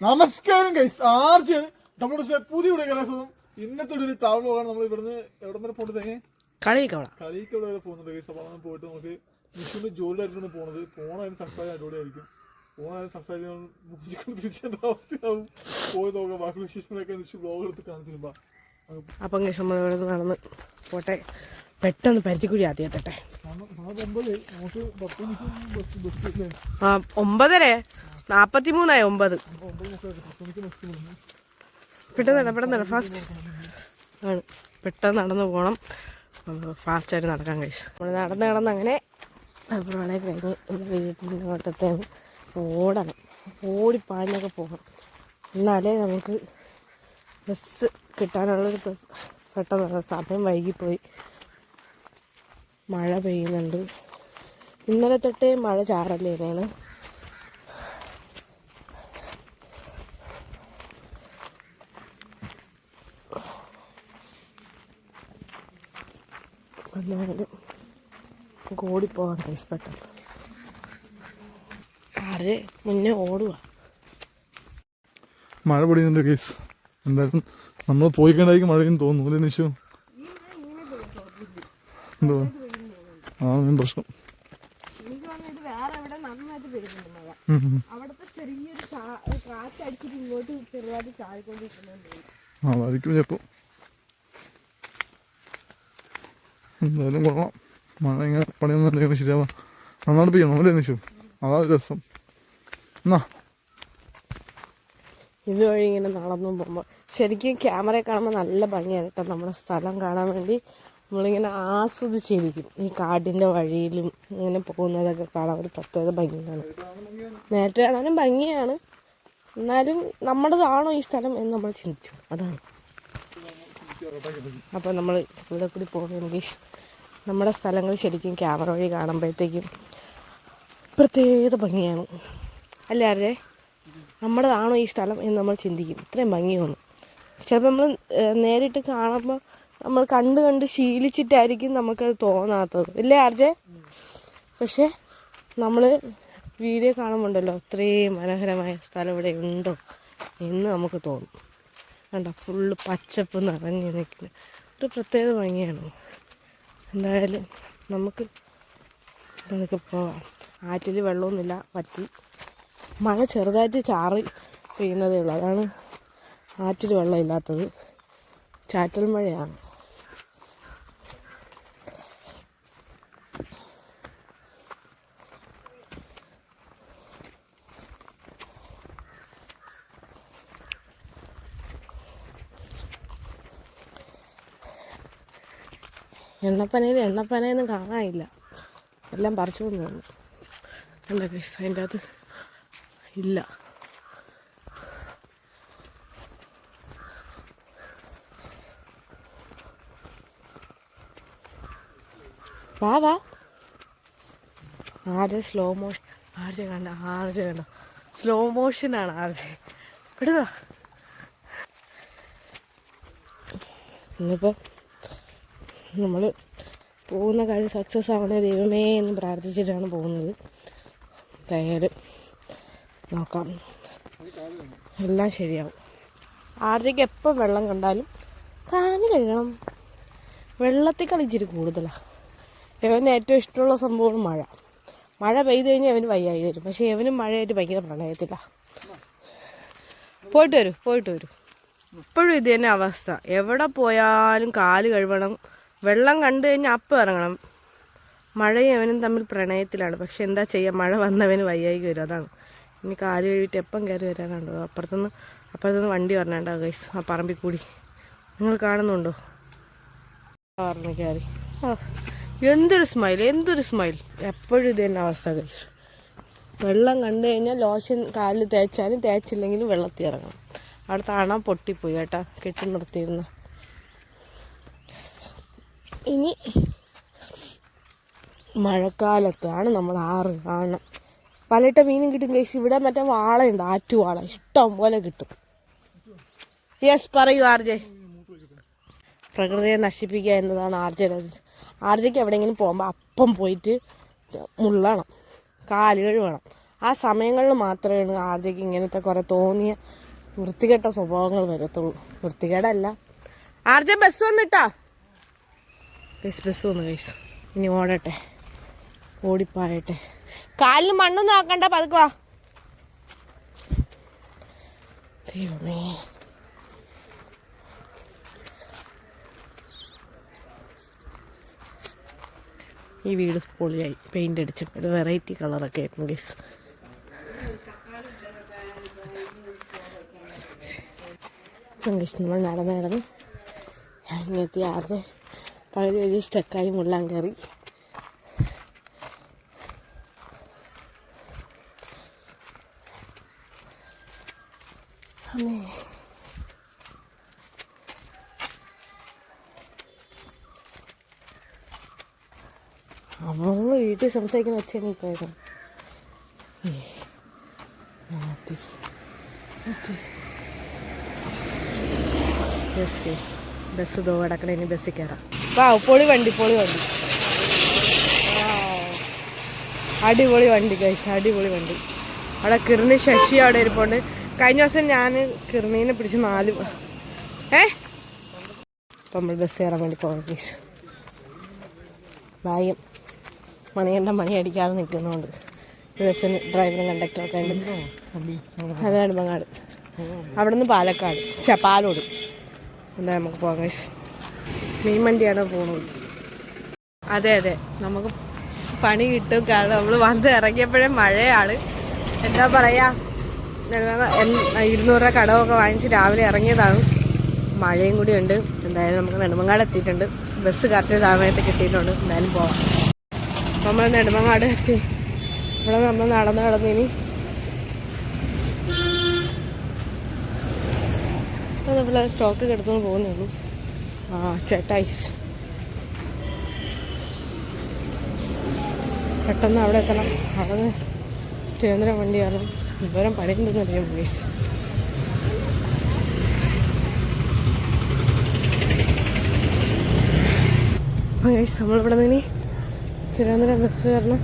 നമസ്കാരം ഗൈസ് ആർജിയാണ്? നമ്മുടെ പുതിയ ഇവിടെ കലാസവും ഇന്നത്തെ ഒരു ട്രാവൽ പോകാൻ നമ്മൾ ഇവിടുന്ന് എവിടെ വരെ പോകേണ്ടത് കളിക്കവിടെ കളിക്കവിടെ വരെ പോകുന്നുണ്ട് ഗൈസ് അപ്പോൾ നമ്മൾ പോയിട്ട് നമുക്ക് നിഷുവിന്റെ ജോലി പോണത്. പോകുന്നത് പോണതിന് സംസാരം അടിപൊളിയായിരിക്കും. പോണതിന് സംസാരിക്കാൻ തിരിച്ചേണ്ട അവസ്ഥയാവും? പോയി നോക്കാം. ബാക്കി വിശേഷങ്ങളൊക്കെ ബ്ലോഗ് എടുത്ത് കാണിച്ചിരുമ്പോ അപ്പം നമ്മൾ ഇവിടെ നടന്ന് പോട്ടെ. പെട്ടെന്ന് പരുത്തിക്കുഴി ആദ്യം എത്തട്ടെ ആ ഒമ്പതര? നാപ്പത്തി മൂന്നായി ഒമ്പത്. പെട്ടെന്ന് പെട്ടെന്ന് ഫാസ്റ്റ് ആണ്. പെട്ടെന്ന് നടന്ന് പോകണം ഫാസ്റ്റായിട്ട് നടക്കാൻ കഴിച്ചു നമ്മൾ നടന്ന് നടന്ന് അങ്ങനെ പ്രളയം കഴിഞ്ഞ് വീട്ടിന്റെ ഓട്ടത്തെ ഓടണം. ഓടിപ്പാഞ്ഞൊക്കെ പോകണം. എന്നാലേ നമുക്ക് ബസ് കിട്ടാനുള്ളൊരു പെട്ടെന്നുള്ള സമയം വൈകിപ്പോയി. മഴ പെയ്യുന്നുണ്ട്. ഇന്നലെ തൊട്ടേ മഴ ചാറല്ലേനാണ് എന്നാലും നമുക്ക് ഓടിപ്പോകാൻ കേസ് പെട്ടെന്ന്. ആരെ? മുന്നേ ഓടുക മഴ പൊടിയുന്നുണ്ട് കേസ് എന്തായാലും നമ്മൾ പോയി മഴയും തോന്നുന്നു. അല്ലേ നിശു എന്തോ? ആ മെയിൻ പ്രശ്നം. എനിക്ക് തോന്നുന്നു വേറെ എവിടെ നന്നായിട്ട് മഴ. ഉം. അവിടുത്തെ ചെറിയൊരു കാറ്റടിച്ചിട്ട് ഇങ്ങോട്ട് ചെറുതായിട്ട് ചാടിക്കൊണ്ടിരിക്കുന്നുണ്ട് അതായിരിക്കും ചിലപ്പോൾ എന്തായാലും കൊള്ളാം. മഴ ഇങ്ങനെ പണിയൊന്നും എന്തെങ്കിലും ശരിയാവാം നന്നായിട്ട് പെയ്യണം അല്ലേ നിശു അതാ ഒരു രസം. എന്നാ. ഇതുവഴി ഇങ്ങനെ നടന്നു പോകുമ്പോൾ ശരിക്കും ക്യാമറയെ കാണുമ്പോൾ നല്ല ഭംഗിയാണ് കേട്ടോ നമ്മുടെ സ്ഥലം കാണാൻ വേണ്ടി. നമ്മളിങ്ങനെ ആസ്വദിച്ചിരിക്കും. ഈ കാടിന്റെ വഴിയിലും ഇങ്ങനെ പോകുന്നതൊക്കെ കാണാൻ ഒരു പ്രത്യേക ഭംഗിയാണ്. നേരത്തെ കാണാനും ഭംഗിയാണ്. എന്നാലും നമ്മുടേതാണോ ഈ സ്ഥലം എന്ന് നമ്മൾ ചിന്തിച്ചു. അതാണ്. അപ്പോൾ നമ്മൾ ഇവിടെ കൂടി പോകുകയാണെങ്കിൽ നമ്മുടെ സ്ഥലങ്ങൾ ശരിക്കും ക്യാമറ വഴി കാണുമ്പോഴത്തേക്കും പ്രത്യേക ഭംഗിയാണ്. അല്ലാതെ നമ്മുടേതാണോ ഈ സ്ഥലം എന്ന് നമ്മൾ ചിന്തിക്കും. ഇത്രയും ഭംഗിയൊന്നും. ചിലപ്പോൾ നമ്മൾ നേരിട്ട് കാണുമ്പോൾ നമ്മൾ കണ്ട് കണ്ട് ശീലിച്ചിട്ടായിരിക്കും നമുക്കത് തോന്നാത്തത്. ഇല്ലേ ആർജെ പക്ഷെ നമ്മൾ വീഡിയോ കാണുമ്പോണ്ടല്ലോ ഇത്രയും മനോഹരമായ സ്ഥലം ഇവിടെ ഉണ്ടോ എന്ന് നമുക്ക് തോന്നും. കണ്ടോ? ഫുള്ള് പച്ചപ്പ് നിറഞ്ഞു നിൽക്കുന്ന. ഒരു പ്രത്യേക ഭംഗിയാണ്. എന്തായാലും നമുക്ക് നമുക്ക് പോവാം. ആറ്റിൽ വെള്ളമൊന്നുമില്ല പറ്റി മഴ ചെറുതായിട്ട് ചാറി പെയ്യുന്നതേ ഉള്ളൂ. അതാണ് ആറ്റിൽ വെള്ളമില്ലാത്തത്. ചാറ്റൽ മഴയാണ്. എണ്ണപ്പനയിൽ എണ്ണപ്പനയൊന്നും കാണാനില്ല. എല്ലാം പറിച്ചു വന്നു. എന്താ കേസ് അതിന്റെ അകത്ത് ഇല്ല. വാ വാ. ആര് സ്ലോ മോഷൻ ആർജ കണ്ട ആർജ കണ്ട. സ്ലോ മോഷനാണ് ആർജ. വിടുക ഇന്നിപ്പോൾ നമ്മൾ പോകുന്ന കാര്യം സക്സസ് ആവണേ ദൈവമേ എന്ന് പ്രാർത്ഥിച്ചിട്ടാണ് പോകുന്നത്. എന്തായാലും നോക്കാം. എല്ലാം ശരിയാവും. ആർജയ്ക്ക് എപ്പം വെള്ളം കണ്ടാലും കാൽ കഴുകണം. വെള്ളത്തിൽ കളിച്ചിട്ട് കൂടുതലാണ് ഇവന് ഏറ്റവും ഇഷ്ടമുള്ള സംഭവമാണ് മഴ. മഴ പെയ്ത് കഴിഞ്ഞാൽ അവന് വയ്യായി വരും. പക്ഷേ അവനും മഴയായിട്ട് ഭയങ്കര പ്രണയത്തില്ല പോയിട്ട് വരൂ പോയിട്ട് വരൂ. ഇപ്പോഴും ഇത് തന്നെ അവസ്ഥ. എവിടെ പോയാലും കാൽ കഴുകണം വെള്ളം കണ്ടു കഴിഞ്ഞാൽ അപ്പം ഇറങ്ങണം. മഴയും അവനും തമ്മിൽ പ്രണയത്തിലാണ്. പക്ഷെ എന്താ ചെയ്യുക മഴ വന്നവന് വയ്യായി വരും. അതാണ്. ഇനി കാൽ കഴിയിട്ട് എപ്പം കയറി വരാനുണ്ടോ അപ്പുറത്തുനിന്ന് അപ്പുറത്തുനിന്ന് വണ്ടി പറഞ്ഞുണ്ടാവും ഗൈസ് ആ പറമ്പിൽ കൂടി. നിങ്ങൾ കാണുന്നുണ്ടോ? പറഞ്ഞു കയറി. എന്തൊരു സ്മൈൽ എന്തൊരു സ്മൈൽ എപ്പോഴും ഇത് തന്നെ അവസ്ഥ ഗൈസ് വെള്ളം കണ്ടു കഴിഞ്ഞാൽ ലോഷൻ കാലിൽ തേച്ചാലും തേച്ചില്ലെങ്കിലും വെള്ളത്തിൽ ഇറങ്ങണം. അവിടെ അണ പൊട്ടിപ്പോയി കേട്ടാ. കെട്ടി നിർത്തിയിരുന്ന. ഇനി മഴക്കാലത്താണ് നമ്മൾ ആറ് കാണണം പലയിട്ട മീനും കിട്ടും കേസ് ഇവിടെ മറ്റേ വാളയുണ്ട് ആറ്റുവാള. ഇഷ്ടം പോലെ കിട്ടും. യെസ് പറയൂ ആർജെ പ്രകൃതിയെ നശിപ്പിക്കുക എന്നതാണ് ആർജയുടെ ആർജയ്ക്ക് എവിടെയെങ്കിലും പോകുമ്പോൾ അപ്പം പോയിട്ട് മുള്ളണം കാൽ കഴുകണം ആ സമയങ്ങളിൽ മാത്രമേ ആർജയ്ക്ക് ഇങ്ങനത്തെ കുറേ തോന്നിയ വൃത്തികെട്ട സ്വഭാവങ്ങൾ വരത്തുള്ളൂ. വൃത്തികേടല്ല. ആർജെ ബസ് വന്നിട്ടാ? ഗൈസ് ബസ് വന്നു ഗൈസ് ഇനി ഓടട്ടെ. ഓടിപ്പായട്ടെ. കാലിൽ മണ്ണൊന്നും ആക്കണ്ട പതുക്കുവാ ദൈവമേ. ഈ വീട് പൊളിയായി. പെയിന്റ് അടിച്ച് ഒരു വെറൈറ്റി കളറൊക്കെ ആയിരുന്നു ഗൈസ് ഗൈസ് നമ്മൾ നടന്ന് നടന്ന് ഇങ്ങനത്തെ ആരുടെ പകുതി വഴി സ്റ്റക്കായി മുള്ളാൻ കയറി. അമ്മേ. നമ്മൾ വീട്ടിൽ സംസാരിക്കുന്ന ഒച്ചയാണ് ഈ കേൾക്കണം Yes, കേസ് ബസ് ഇതോ കിടക്കണ ഇനി ബസ്സിൽ കയറാം വാ പൊളി വണ്ടി പൊളി വണ്ടി. അടിപൊളി വണ്ടി കഴിച്ച അടിപൊളി വണ്ടി. അവിടെ കിർണി ശശി അവിടെ ഇരിപ്പുണ്ട്. കഴിഞ്ഞ ദിവസം ഞാൻ കിർണീനെ പിടിച്ച് നാല് ഏ? അപ്പം നമ്മൾ ബസ് കയറാൻ വേണ്ടി പോകാം പ്ലീസ് ഭാഗ്യം മണിയണ്ട മണി അടിക്കാതെ നിൽക്കുന്നുണ്ട് ബസ്സിന് ഡ്രൈവറും കണ്ടക്ടറൊക്കെ ഉണ്ട് അതാണ് ബങ്ങാട് അവിടെ നിന്ന് പാലക്കാട്. ചെ പാലോട്. എന്താ നമുക്ക് പോകാം ഗൈസ് മീൻ വണ്ടിയാണ് പോകുന്നത് അതെ അതെ. നമുക്ക് പണി കിട്ടും. കാരണം നമ്മൾ വന്ന് ഇറങ്ങിയപ്പോഴേ മഴയാണ്. എന്താ പറയാ? നെടുമങ്ങ- എൻ- ഇരുന്നൂറ് രൂപ കടമൊക്കെ വാങ്ങിച്ച് രാവിലെ ഇറങ്ങിയതാണ്. മഴയും കൂടി ഉണ്ട്. എന്തായാലും നമുക്ക് നെടുമങ്ങാട് എത്തിയിട്ടുണ്ട്. ബസ് കറക്റ്റ് സമയത്ത് കിട്ടിയിട്ടുണ്ട്. എന്തായാലും പോവാം. നമ്മൾ നെടുമങ്ങാട് എത്തി. ഇവിടെ നമ്മൾ നടന്ന് നടന്ന് നമ്മൾ സ്റ്റോക്ക് എടുത്തുകൊണ്ട് പോകുന്നേ ഉള്ളൂ ആ ചേട്ടായിസ് പെട്ടെന്ന് അവിടെ എത്തണം. അവിടെ നിന്ന് തിരുവനന്തപുരം വണ്ടി കയറും. വിവരം പണിയുണ്ടെന്നറിയാം പോയിസ് നമ്മളിവിടെ നിന്ന് തിരുവനന്തപുരം ബസ് കയറണം.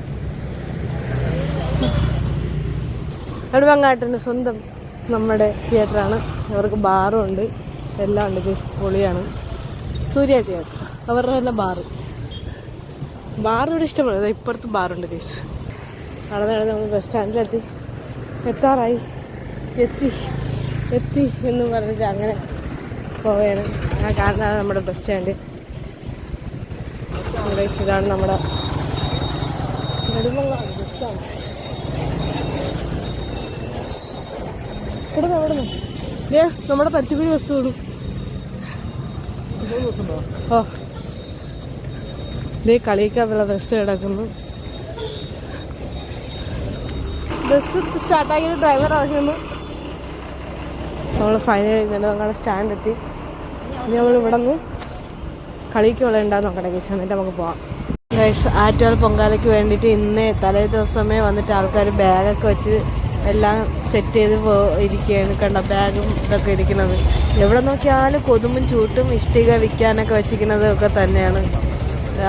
അവിടെ നെടുമങ്ങാട്ടിന്റെ സ്വന്തം നമ്മുടെ തിയേറ്ററാണ്. അവർക്ക് ബാറും ഉണ്ട് എല്ലാം ഉണ്ട്. ഗൈസ് പൊളിയാണ്. സൂര്യ തിയേറ്റർ. അവരുടെ തന്നെ ബാറ്. ബാർ ഇഷ്ടമാണ്. ഇഷ്ടപ്പെടുന്നത് ഇപ്പുറത്ത് ബാറുണ്ട് ഗൈസ് അവിടെ നടന്ന് നമ്മൾ ബസ് സ്റ്റാൻഡിലെത്തി എത്താറായി. എത്തി. എത്തി എന്ന് പറഞ്ഞിട്ട് അങ്ങനെ പോവുകയാണ്. ആ കാണുന്നതാണ് നമ്മുടെ ബസ് സ്റ്റാൻഡ് ഇതാണ് നമ്മുടെ നെടുമങ്ങാട് ബസ് സ്റ്റാൻഡ് ഇവിടുന്ന് ഇവിടുന്ന് യെസ് നമ്മുടെ പരുത്തിക്കുഴി ബസ് വിടും ഓ. ഇതേ കളിക്കാനുള്ള ബസ് കിടക്കുന്നു ബസ് സ്റ്റാർട്ടാക്കിയത് ഡ്രൈവർ ഇറങ്ങുന്നു. നമ്മൾ ഫൈനൽ ഞങ്ങളുടെ സ്റ്റാൻഡ് എത്തി. ഇനി നമ്മൾ ഇവിടെ നിന്ന് കളിക്ക് ഉണ്ടാകുന്ന നോക്കട്ടെ ഗൈസ് എന്നിട്ട് നമുക്ക് പോവാം. ഗൈസ് ആറ്റുകാൽ പൊങ്കാലയ്ക്ക് വേണ്ടിയിട്ട് ഇന്ന് തലേ ദിവസമേ വന്നിട്ട് ആൾക്കാർ ബാഗൊക്കെ വെച്ച് എല്ലാം സെറ്റ് ചെയ്ത് ഇരിക്കുകയാണ് കണ്ട? ബാഗും ഇതൊക്കെ ഇരിക്കുന്നത്. എവിടെ നോക്കിയാലും കൊതുമ്പും ചൂട്ടും ഇഷ്ടിക വിൽക്കാനൊക്കെ വെച്ചിരിക്കുന്നത് ഒക്കെ തന്നെയാണ്.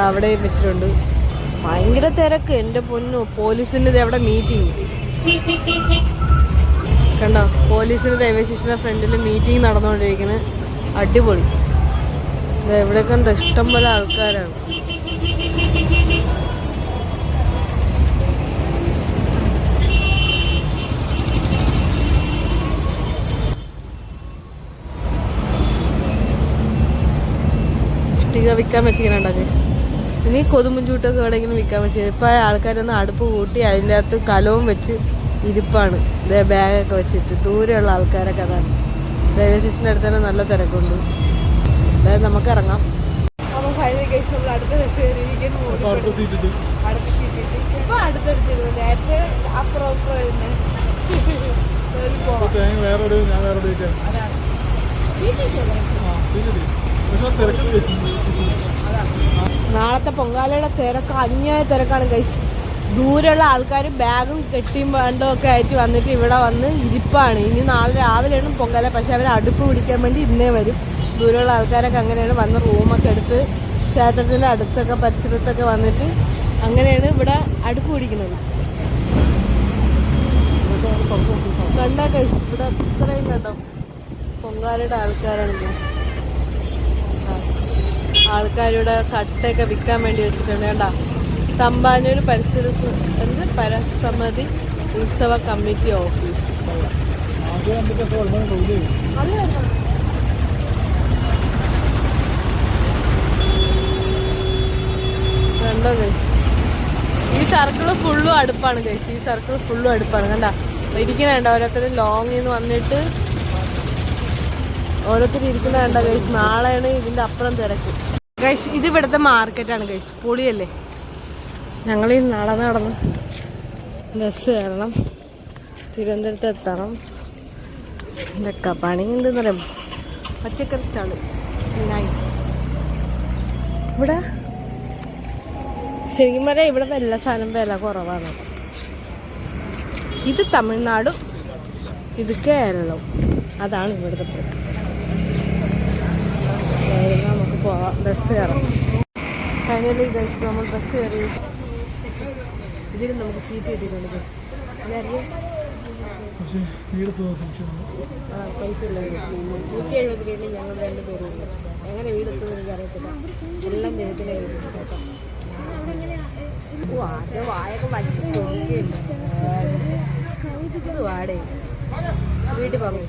അവിടെ വെച്ചിട്ടുണ്ട്. ഭയങ്കര തിരക്ക്. എന്റെ പൊന്നു പോലീസിന്റെ എവിടെ? മീറ്റിംഗ് കണ്ടോ? പോലീസിന്റെ റെയിൽവേ സ്റ്റേഷന്റെ ഫ്രണ്ടിൽ മീറ്റിംഗ് നടന്നുകൊണ്ടിരിക്കുന്നത് അടിപൊളി. ഇവിടെ കണ്ട? ഇഷ്ടംപോലെ ആൾക്കാരാണ്. ഇഷ്ടിക വിൽക്കാൻ വെച്ചിങ്ങനെ ഉണ്ടാക്കി ഇനി കൊതുമ്പും ചൂട്ടൊക്കെ വിൽക്കാൻ വെച്ചത് ഇപ്പം ആൾക്കാരൊന്ന് അടുപ്പ് കൂട്ടി അതിന്റെ അകത്ത് കലവും വെച്ച് ഇരിപ്പാണ്. ഇതേ ബാഗൊക്കെ വെച്ചിട്ട് ദൂരെയുള്ള ആൾക്കാരൊക്കെ അതാണ്. റെയിൽവേ സ്റ്റേഷന്റെ അടുത്ത് തന്നെ നല്ല തിരക്കുണ്ട്. അതായത് നമുക്ക് ഇറങ്ങാം. അപ്പോൾ ഫൈനൽ കേസ് നമ്മൾ അടുത്ത ബസ് കയറിയിരിക്കുന്നു അപ്പൊ അടുത്ത സീറ്റ് ഇട്ട്. അടുത്ത സീറ്റിട്ട് നേരത്തെ അപ്പുറം അപ്പുറം ഇരുന്ന് വേറെ ഞാൻ വേറെ അതാണ്. സീറ്റ് നാളത്തെ പൊങ്കാലയുടെ തിരക്ക് അന്യായ തിരക്കാണ് കഴിച്ച് ദൂരെയുള്ള ആൾക്കാർ ബാഗും കെട്ടിയും വേണ്ടോ ഒക്കെ ആയിട്ട് വന്നിട്ട് ഇവിടെ വന്ന് ഇരിപ്പാണ്. ഇനി നാളെ രാവിലെയാണ് പൊങ്കാല പക്ഷെ അവർ അടുപ്പ് പിടിക്കാൻ വേണ്ടി ഇന്നേ വരും. ദൂരെയുള്ള ആൾക്കാരൊക്കെ അങ്ങനെയാണ് വന്ന് റൂമൊക്കെ എടുത്ത് ക്ഷേത്രത്തിന്റെ അടുത്തൊക്കെ പരിസരത്തൊക്കെ വന്നിട്ട് അങ്ങനെയാണ് ഇവിടെ അടുപ്പ് പിടിക്കുന്നത്. കണ്ടോ കഴിച്ചു ഇവിടെ അത്രയും കണ്ടോ? പൊങ്കാലയുടെ ആൾക്കാരാണ് ഗൈസ് ആൾക്കാരിവിടെ കട്ടയൊക്കെ വിൽക്കാൻ വേണ്ടി വെച്ചിട്ടുണ്ട്. കണ്ട തമ്പാനൂർ പരിസര എന്ത് പരസമിതി ഉത്സവ കമ്മിറ്റി ഓഫീസ്. കണ്ടോ ഗൈസ് ഈ സർക്കിൾ ഫുള്ളും അടുപ്പാണ് ചേച്ചി ഈ സർക്കിൾ ഫുള്ളും അടുപ്പാണ്. കണ്ട ഇരിക്കുന്നുണ്ട് ഓരോരുത്തരും ലോങ്ങിൽ നിന്ന് വന്നിട്ട് ഓരോരുത്തർ ഇരിക്കുന്ന കണ്ട ചേച്ചി നാളെയാണ് ഇതിന്റെ അപ്പുറം തിരക്ക്. ഗൈസ് ഇത് ഇവിടുത്തെ മാർക്കറ്റാണ് ഗൈസ് പൊളിയല്ലേ? ഞങ്ങൾ ഈ നടന്ന് നടന്ന് ബസ് കയറണം. തിരുവനന്തപുരത്ത് എത്തണം. ഇതൊക്കെ പണിയുണ്ടെന്ന് പറയാം. പച്ചക്കറി സ്റ്റാൾ നൈസ് ഇവിടെ? ശരിക്കും പറയാം ഇവിടെ എല്ലാ സാധനം വില കുറവാണ്. ഇത് തമിഴ്നാടും ഇത് കേരളവും. അതാണ് ഇവിടുത്തെ പ്രത്യേകത. വേഗം നമുക്ക് പോവാം ബസ് കയറാം. ഫൈനലി ഗൈസ് നമ്മൾ ബസ് കയറി. ഇതിൽ നമുക്ക് സീറ്റ് കിട്ടിയിട്ടുണ്ട് ബസ് പൈസ ഇല്ല നൂറ്റി എഴുപത് രണ്ട് ഞങ്ങൾ രണ്ട് പേരുണ്ട് എങ്ങനെ വീടെത്തുന്നത് എനിക്ക് അറിയത്തില്ല എല്ലാം ഓ അത് വായൊക്കെ വലിച്ചു നോക്കിയില്ല വാടേ. വീട്ടിൽ പറഞ്ഞു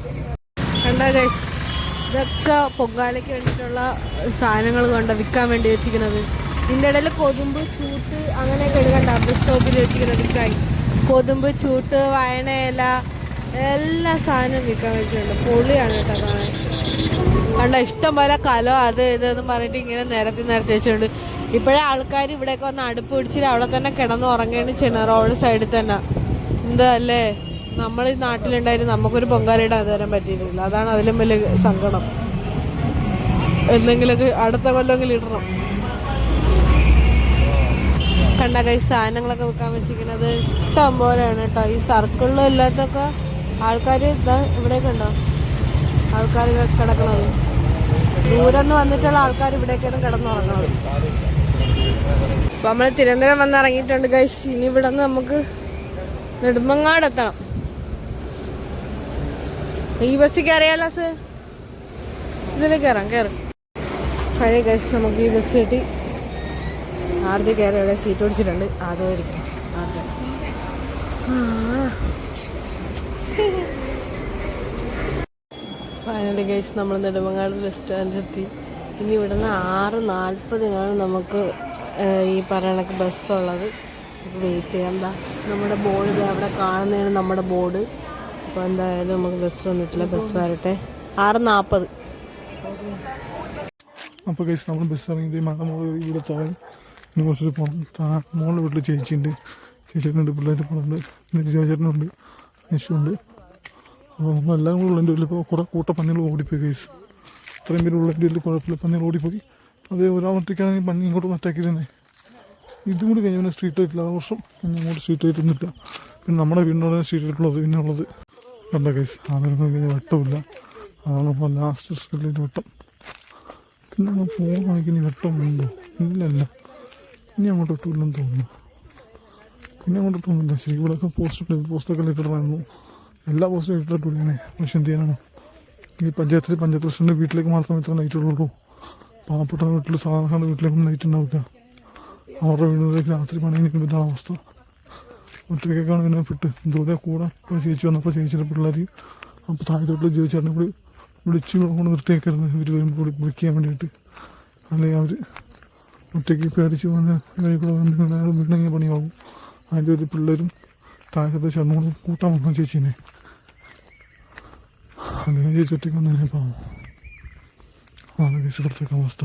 കണ്ടാ ഗൈസ് ഇതൊക്കെ പൊങ്കാലയ്ക്ക് വേണ്ടിയിട്ടുള്ള സാധനങ്ങൾ കൊണ്ട് വിൽക്കാൻ വേണ്ടി വെച്ചിരിക്കുന്നത്. ഇതിന്റെ ഇടയിൽ കൊതുമ്പ് ചൂട്ട് അങ്ങനെയൊക്കെ എടുക്കണ്ട ബസ് സ്റ്റോപ്പിൽ വെച്ചിരിക്കുന്നത് വിൽക്കാൻ കൊതുമ്പ് ചൂട്ട് വയണയില എല്ലാ സാധനവും വിൽക്കാൻ വെച്ചിട്ടുണ്ട്. പൊളിയാണ് കേട്ടോ കണ്ട? ഇഷ്ടം പോലെ കലോ അത് ഇതെന്ന് പറഞ്ഞിട്ട് ഇങ്ങനെ നിരത്തി നിരത്തി വെച്ചിട്ടുണ്ട്. ഇപ്പോഴേ ആൾക്കാർ ഇവിടെയൊക്കെ വന്ന് അടുപ്പ് പിടിച്ചിട്ട് അവിടെ തന്നെ കിടന്ന് ഉറങ്ങുകയാണ് ചെയ്യണം റോഡ് സൈഡിൽ തന്നെ. എന്താ അല്ലേ? നമ്മൾ ഈ നാട്ടിലുണ്ടായിരുന്നു നമുക്കൊരു പൊങ്കാലയുടെ അത് പറ്റിയിരുന്നില്ല. അതാണ് അതിലും വലിയ സങ്കടം. എന്തെങ്കിലുമൊക്കെ അടുത്ത കൊല്ലമെങ്കിലും ഇടണം. കണ്ട കൈ സാധനങ്ങളൊക്കെ വെക്കാൻ വെച്ചിരിക്കുന്നത് ഇഷ്ടം പോലെയാണ് കേട്ടോ. ഈ സർക്കിളിലും ഇല്ലാത്തൊക്കെ ആൾക്കാർ ഇതാ ഇവിടെയൊക്കെ ഉണ്ടോ? ആൾക്കാർ കിടക്കണത്. ദൂരെ വന്നിട്ടുള്ള ആൾക്കാർ ഇവിടേക്കാണ് കിടന്നുറങ്ങണത്. അപ്പൊ നമ്മൾ തിരുവനന്തപുരം വന്ന് ഇറങ്ങിയിട്ടുണ്ട് ഇനി ഇവിടെ നിന്ന് നമുക്ക് നെടുമ്പങ്ങാടെത്തണം ഈ ബസ്സിൽ കയറിയാലോ സർ? ഇതിൽ കയറാം കയറും. പഴയ കഴിച്ച് നമുക്ക് ഈ ബസ് കിട്ടി. ആർജി കയറി അവിടെ സീറ്റ് ഓടിച്ചിട്ടുണ്ട്. ആദ്യം ആയിരിക്കും ആർജി ഫൈനലി ഗൈസ് നമ്മൾ നെടുമങ്ങാട് ബസ് സ്റ്റാൻഡിലെത്തി ഇനി ഇവിടെ നിന്ന് ആറ് നാൽപ്പതിനാണ് നമുക്ക് ഈ പറയണക്ക് ബസ്സുള്ളത് വെയിറ്റ് ചെയ്യാം നമ്മുടെ ബോർഡ് അവിടെ കാണുന്നതാണ് നമ്മുടെ ബോർഡ് അപ്പോൾ എന്തായാലും നമുക്ക് ബസ് വന്നിട്ടില്ല. ബസ് വരട്ടെ. ആറ് നാൽപ്പത് അപ്പോൾ കേസ് നമ്മൾ ബസ് ഇറങ്ങി മഴ മോൾ ഇവിടെ തോന്നി ഇനി ബസ്സിൽ പോകണം താ മോളുടെ വീട്ടിൽ ചേച്ചിയുണ്ട്. ചേച്ചിയുണ്ട് പിള്ളേർ പോകുന്നുണ്ട് പിന്നെ ചേച്ചേട്ടനുണ്ട് നിഷുണ്ട്. അപ്പോൾ നമ്മളെല്ലാം കൂടെ ഉള്ളതിന്റെ ഉള്ളിൽ ഇപ്പോൾ കുറേ കൂട്ട പന്നികൾ ഓടിപ്പോയി കേസ് ഇത്രയും പേര് ഉള്ളതിന്റെ ഉള്ളിൽ കുഴപ്പമില്ല. പന്നികൾ ഓടിപ്പോയി. അതേ ഒരാൾ ഒറ്റയ്ക്കാണെങ്കിൽ പന്നി ഇങ്ങോട്ട് മറ്റാക്കി തന്നെ ഇതും കൂടി കഴിഞ്ഞാൽ സ്ട്രീറ്റ് ലൈറ്റില്ല ആ വർഷം ഇങ്ങോട്ട് സ്ട്രീറ്റ് ലൈറ്റ് ഒന്നുമില്ല. പിന്നെ നമ്മുടെ വീടിനോട് സ്ട്രീറ്റ് ലൈറ്റുള്ളത് പിന്നെ ഉള്ളത്. കണ്ട കേസ് ആദരങ്ങൾക്ക് കഴിഞ്ഞ വെട്ടമില്ല. അതാണ് ഇപ്പോൾ ലാസ്റ്റ് സ്ട്രീറ്റ് വെട്ടം. പിന്നെ നമ്മൾ ഫോൺ വാങ്ങിക്കുന്ന വെട്ടമുണ്ടോ ഇല്ലല്ല. ഇനി അങ്ങോട്ട് ഇട്ടില്ലെന്ന് തോന്നുന്നു. പിന്നെ അങ്ങോട്ട് വെട്ടമില്ല ശരി ഇവിടെയൊക്കെ പോസ്റ്റ് പോസ്റ്റൊക്കെ ഇട്ടിട്ടായിരുന്നു എല്ലാ പോസ്റ്റും ഇട്ടിട്ടില്ലേ പക്ഷെ എന്ത് ചെയ്യാനാണ്? ഈ പഞ്ചായത്തിൽ പഞ്ചായത്ത് പ്രസിഡന്റ് വീട്ടിലേക്ക് മാത്രമേ ഇത്ര ലൈറ്റ് ഉള്ളൂ പാവപ്പെട്ട വീട്ടിൽ സാധാരണ വീട്ടിലേക്കൊന്നും ലൈറ്റ് ഉണ്ടാവില്ല. അവരുടെ വീടുകളിലേക്ക് രാത്രി പണി നിൽക്കുന്ന അവസ്ഥ. ഒറ്റയ്ക്കൊക്കെയാണ് പിന്നെ പെട്ട്. ദൂരെ കൂടെ ഇപ്പോൾ ചേച്ചി വന്നപ്പോൾ ചേച്ചിയുടെ പിള്ളേർ അപ്പോൾ താഴത്തോട്ട് ചോദിച്ചാൽ കൂടി വിളിച്ച് കൊണ്ട് നിർത്തിയേക്കായിരുന്നു. ഇവർ വരുമ്പോൾ കൂടി വിളിക്കാൻ വേണ്ടിയിട്ട്. അല്ലെങ്കിൽ അവർ ഒറ്റയ്ക്ക് പേടിച്ച് വന്ന് വഴി കൂടെ വന്ന് അയാൾ വീണെങ്കിൽ പണിയാവും. അതിന്റെ ഒരു പിള്ളേരും താഴത്തെ ചേട്ടനോട് കൂട്ടാൻ വന്നു ചേച്ചീനെ. അല്ലെങ്കിൽ ചേച്ചി ഒറ്റയ്ക്ക് വന്നതിനെ പാവം. അതാണ് ചേച്ചി പുറത്തേക്കാൻ അവസ്ഥ.